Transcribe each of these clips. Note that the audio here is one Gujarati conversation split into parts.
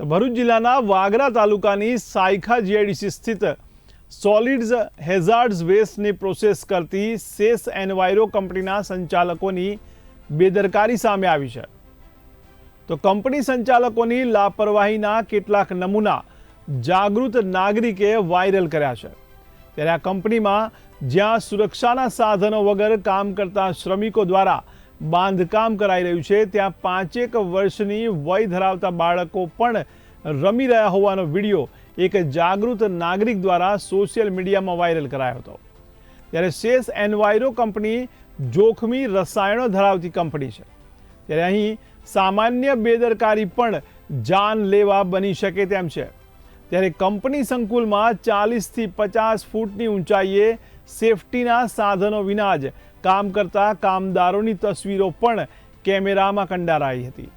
તો ભરૂચ જિલ્લાના વાગરા તાલુકાની સાયખા જીઆઈડીસી સ્થિત સોલિડ્સ હેઝાર્ડ્સ વેસ્ટની પ્રોસેસ કરતી સેસ એન્વાયરો કંપનીના સંચાલકોની બેદરકારી સામે આવી છે. તો કંપની સંચાલકોની લાપરવાહીના કેટલાક નમૂના જાગૃત નાગરિકે વાયરલ કર્યા છે. ત્યારે આ કંપનીમાં જ્યાં સુરક્ષાના સાધનો વગર કામ કરતા શ્રમિકો દ્વારા બાંધકામ કરાઈ રહ્યું છે. ત્યાં પાંચેક વર્ષની વય ધરાવતા બાળકો પણ રમી રહ્યા હોવાનો વીડિયો એક જાગૃત નાગરિક દ્વારા સોશિયલ મીડિયામાં વાયરલ કરાયો હતો. ત્યારે શેષ એનવાયરો કંપની જોખમી રસાયણો ધરાવતી કંપની છે. ત્યારે અહીં સામાન્ય બેદરકારી પણ જાન લેવા બની શકે તેમ છે. ત્યારે કંપની સંકુલમાં ચાલીસથી પચાસ ફૂટની ઊંચાઈએ સેફટીના સાધનો વિના જ કામ કરતા કામદારોની તસવીરો પણ કેમેરામાં કંડારાઈ હતી.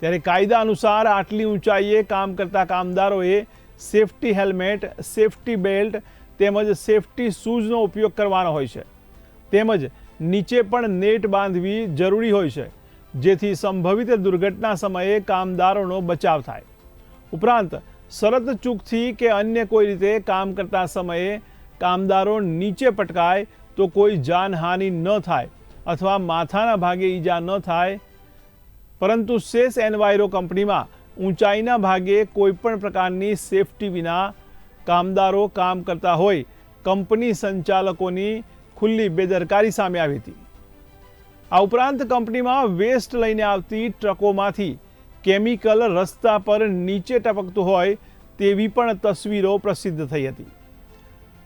ત્યારે કાયદા અનુસાર આટલી ઊંચાઈએ કામ કરતા કામદારોએ સેફટી હેલ્મેટ, સેફટી બેલ્ટ તેમજ સેફટી શૂઝનો ઉપયોગ કરવાનો હોય છે. તેમજ નીચે પણ નેટ બાંધવી જરૂરી હોય છે, જેથી સંભવિત દુર્ઘટના સમયે કામદારોનો બચાવ થાય. ઉપરાંત, શરત ચૂકથી કે અન્ય કોઈ રીતે કામ કરતા સમયે કામદારો નીચે પટકાય તો કોઈ જાનહાનિ ન થાય અથવા માથાના ભાગે ઈજા ન થાય. પરંતુ સેસ એનવાયરો કંપનીમાં ઊંચાઈના ભાગે કોઈ પણ પ્રકારની સેફટી વિના કામદારો કામ કરતા હોય, કંપની સંચાલકોની ખુલ્લી બેદરકારી સામે આવી હતી. આ ઉપરાંત કંપનીમાં વેસ્ટ લઈને આવતી ટ્રકોમાંથી કેમિકલ રસ્તા પર નીચે ટપકતું હોય તેવી પણ તસવીરો પ્રસિદ્ધ થઈ હતી.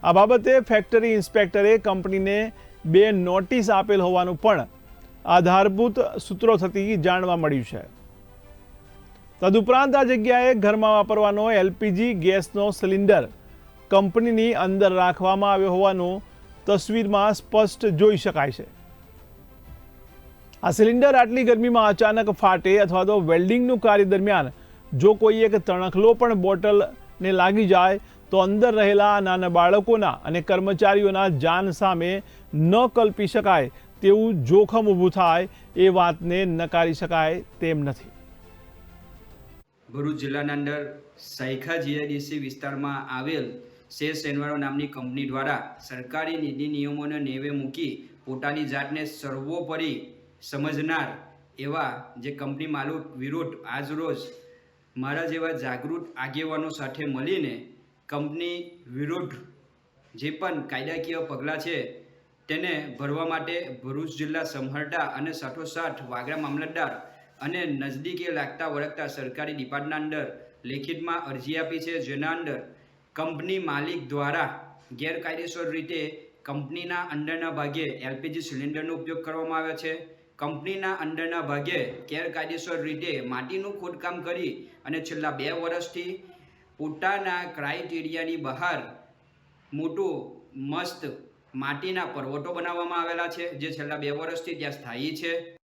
આ બાબતે ફેક્ટરી ઇન્સ્પેક્ટરે કંપનીને બે નોટિસ આપેલ હોવાનું પણ આધારભૂત સૂત્રો થકી જાણવા મળ્યું છે. તદુપરાંત આ જગ્યાએ ઘરમાં વાપરવાનો એલપીજી ગેસનો સિલિન્ડર કંપનીની અંદર રાખવામાં આવ્યો હોવાનું તસવીરમાં સ્પષ્ટ જોઈ શકાય છે. આ સિલિન્ડર આટલી ગરમીમાં અચાનક ફાટે અથવા તો વેલ્ડિંગનું કાર્ય દરમિયાન જો કોઈ એક તણખલો પણ બોટલને લાગી જાય તો અંદર રહેલા નાના બાળકોના અને કર્મચારીઓના જાન સામે ન કલ્પી શકાય તેવું જોખમ ઊભું થાય એ વાતને નકારી શકાય તેમ નથી. ભરૂચ જિલ્લાના અંદર સાયખા જીઆઈડીસી વિસ્તારમાં આવેલ શેષ એનવારો નામની કંપની દ્વારા સરકારી નીતિ નિયમોને નેવે મૂકી પોતાની જાતને સર્વોપરી સમજનાર એવા જે કંપની માલિક વિરુદ્ધ આજરોજ મારા જેવા જાગૃત આગેવાનો સાથે મળીને કંપની વિરુદ્ધ જે પણ કાયદાકીય પગલાં છે, તેને ભરવા માટે ભરૂચ જિલ્લા સંહરતા અને સાથોસાથ વાગરા મામલતદાર અને નજદીકે લાગતા વળગતા સરકારી ડિપાર્ટના અંદર લેખિતમાં અરજી આપી છે, જેના અંદર કંપની માલિક દ્વારા ગેરકાયદેસર રીતે કંપનીના અંદરના ભાગે એલપીજી સિલિન્ડરનો ઉપયોગ કરવામાં આવ્યો છે. કંપનીના અંડરના ભાગે ગેરકાયદેસર રીતે માટીનું ખોદકામ કરી અને છેલ્લા બે વર્ષથી પોતાના ક્રાઇટેરિયાની બહાર મોટું, મસ્ત માટીના પર્વતો બનાવવામાં આવેલા છે, જે છેલ્લા બે વર્ષથી ત્યાં સ્થાયી છે.